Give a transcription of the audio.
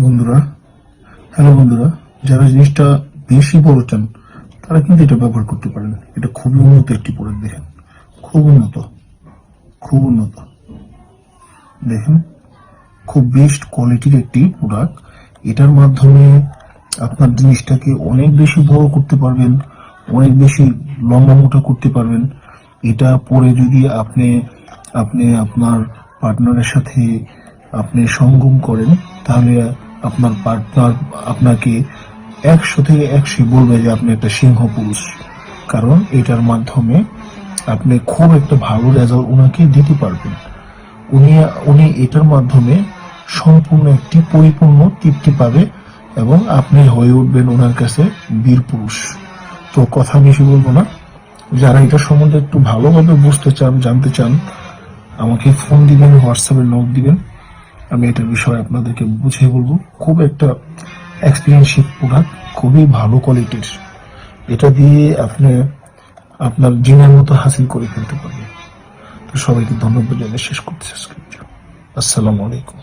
বন্ধুরা, হ্যালো বন্ধুরা, যারা জিনিসটা বেশি বড় চান তারা কিন্তু এটা ব্যবহার করতে পারেন। এটা খুবই উন্নত একটি প্রোডাক্ট দেখেন। খুব উন্নত খুব উন্নত। দেখেন, খুব বেস্ট কোয়ালিটির একটি প্রোডাক্ট এটার মাধ্যমে আপনার জিনিসটাকে অনেক বেশি বড় করতে পারবেন, অনেক বেশি লম্বা মোটা করতে পারবেন। এটা পরে যদি আপনি আপনি আপনার পার্টনারের সাথে আপনি সঙ্গম করেন, তাহলে আপনার পার্টনার আপনাকে একশো থেকে একশো বলবে যে আপনি একটা সিংহ পুরুষ। কারণ এটার মাধ্যমে আপনি খুব একটা ভালো রেজাল্ট ওনাকে দিতে পারবেন। উনি উনি এটার মাধ্যমে সম্পূর্ণ একটি পরিপূর্ণ তৃপ্তি পাবে এবং আপনি হয়ে উঠবেন ওনার কাছে বীর পুরুষ। তো কথা বেশি বলব না। যারা এটা সম্বন্ধে একটু ভালোভাবে বুঝতে চান, জানতে চান, আমাকে ফোন দিবেন হোয়াটসঅ্যাপে নোট দিবেন। আমি এটার বিষয়ে আপনাদেরকে বুঝিয়ে বলব। খুব একটা এক্সপিরিয়েন্সিভ প্রোডাক্ট খুবই ভালো কোয়ালিটির এটা দিয়ে আপনি আপনার জিনের মতো হাসিল করে ফেলতে পারবেন। তো সবাইকে ধন্যবাদ জানিয়ে শেষ করতে আসসালামু আলাইকুম।